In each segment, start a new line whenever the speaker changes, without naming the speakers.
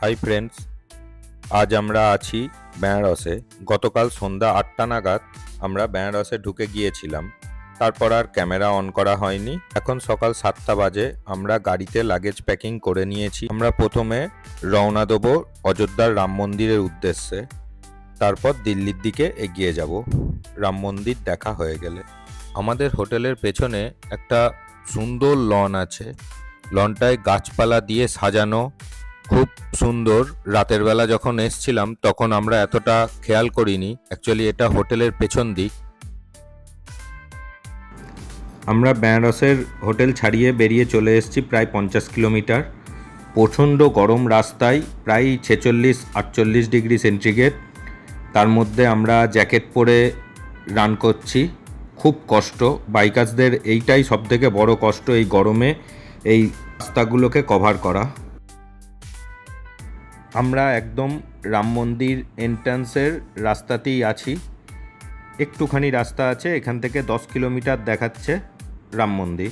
Hi friends আজ আমরা আছি বেনারসে গতকাল সন্ধ্যা আটটা নাগাদ আমরা বেনারসে ঢুকে গিয়েছিলাম। তারপর আর ক্যামেরা অন করা হয়নি। এখন সকাল সাতটা বাজে, আমরা গাড়িতে লাগেজ প্যাকিং করে নিয়েছি। আমরা প্রথমে রওনা দেবো অযোধ্যার রাম মন্দিরের উদ্দেশ্যে। তারপর দিল্লির দিকে এগিয়ে যাব। রাম মন্দির দেখা হয়ে গেলে। আমাদের হোটেলের পেছনে একটা সুন্দর লন আছে। লনটায় গাছপালা দিয়ে সাজানো। খুব সুন্দর। রাতের বেলা যখন এসছিলাম, তখন আমরা এতটা খেয়াল করিনি। অ্যাকচুয়ালি এটা হোটেলের পেছন দিক। আমরা বেনারসের হোটেল ছাড়িয়ে বেরিয়ে চলে এসেছি প্রায় পঞ্চাশ কিলোমিটার। প্রচণ্ড গরম রাস্তায়, প্রায় ছেচল্লিশ, আটচল্লিশ ডিগ্রি সেন্টিগ্রেড। তার মধ্যে আমরা জ্যাকেট পরে রান করছি। খুব কষ্ট। বাইকার্সদের এইটাই সবথেকে বড় কষ্ট এই গরমে, এই রাস্তাগুলোকে কভার করা। আমরা একদম রাম মন্দির এন্ট্রান্সের রাস্তাতেই আছি। একটুখানি রাস্তা আছে, এখান থেকে দশ কিলোমিটার দেখাচ্ছে রাম মন্দির।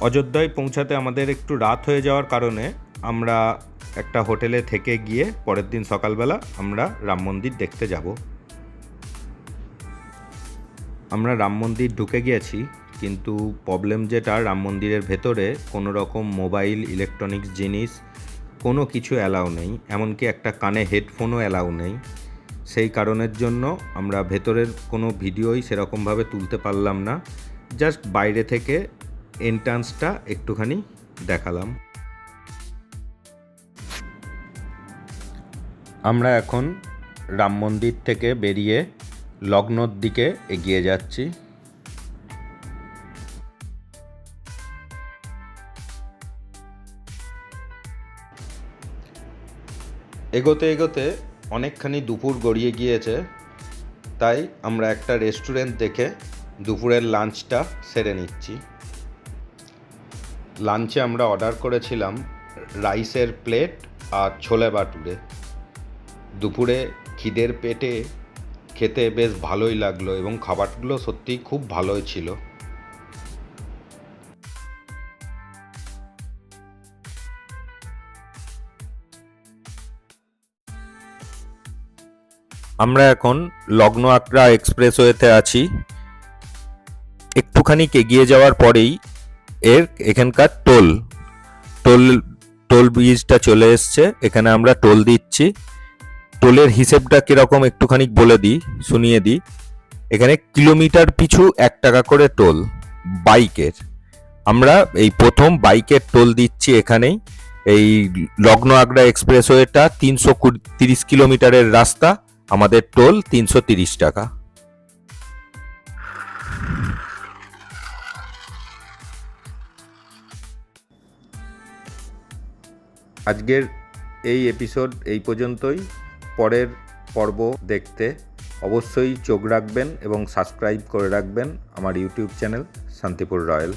অযোধ্যায় পৌঁছাতে আমাদের একটু রাত হয়ে যাওয়ার কারণে আমরা একটা হোটেলে থেকে গিয়ে পরের দিন সকালবেলা আমরা রাম মন্দির দেখতে যাব। আমরা রাম মন্দির ঢুকে গিয়েছি, কিন্তু প্রবলেম যেটা রাম মন্দিরের ভেতরে, কোনো রকম মোবাইল ইলেকট্রনিক্স জিনিস, কোনো কিছু অ্যালাউ নেই, এমনকি একটা কানে হেডফোনও অ্যালাউ নেই। সেই কারণের জন্য আমরা ভেতরের কোনো ভিডিওই সেরকমভাবে তুলতে পারলাম না জাস্ট বাইরে থেকে এন্ট্রান্সটা একটুখানি দেখালাম। আমরা এখন রাম মন্দির থেকে বেরিয়ে লগ্নর দিকে এগিয়ে যাচ্ছি। এগোতে এগোতে অনেকখানি দুপুর গড়িয়ে গিয়েছে। তাই আমরা একটা রেস্টুরেন্ট দেখে দুপুরের লাঞ্চটা সেরে নিচ্ছি। লাঞ্চে আমরা অর্ডার করেছিলাম রাইসের প্লেট আর ছোলে বাটুরে। দুপুরে খিদের পেটে খেতে বেশ ভালোই লাগল এবং খাবারগুলো সত্যিই খুব ভালোই ছিল। আমরা এখন লগ্ন আগ্রা এক্সপ্রেসওয়েতে আছি। একটুখানি এগিয়ে যাওয়ার পরেই এর এখানকার টোল। টোল টোল ব্রিজটা চলে এসছে। এখানে আমরা টোল দিচ্ছি। টোলের হিসেবটা কীরকম একটুখানি বলে দিই শুনিয়ে দিই এখানে কিলোমিটার পিছু এক টাকা করে টোল, বাইকের। আমরা এই প্রথম বাইকের টোল দিচ্ছি এখানেই। এই লগ্ন আগ্রা এক্সপ্রেসওয়েটা তিনশো তিরিশ কিলোমিটারের রাস্তা, আমাদের টোল তিনশো তিরিশ টাকা। আজকের এই এপিসোড এই পর্যন্তই। পরের পর্ব দেখতে অবশ্যই চোখ রাখবেন এবং সাবস্ক্রাইব করে রাখবেন আমার ইউটিউব চ্যানেল শান্তিপুর রয়্যাল।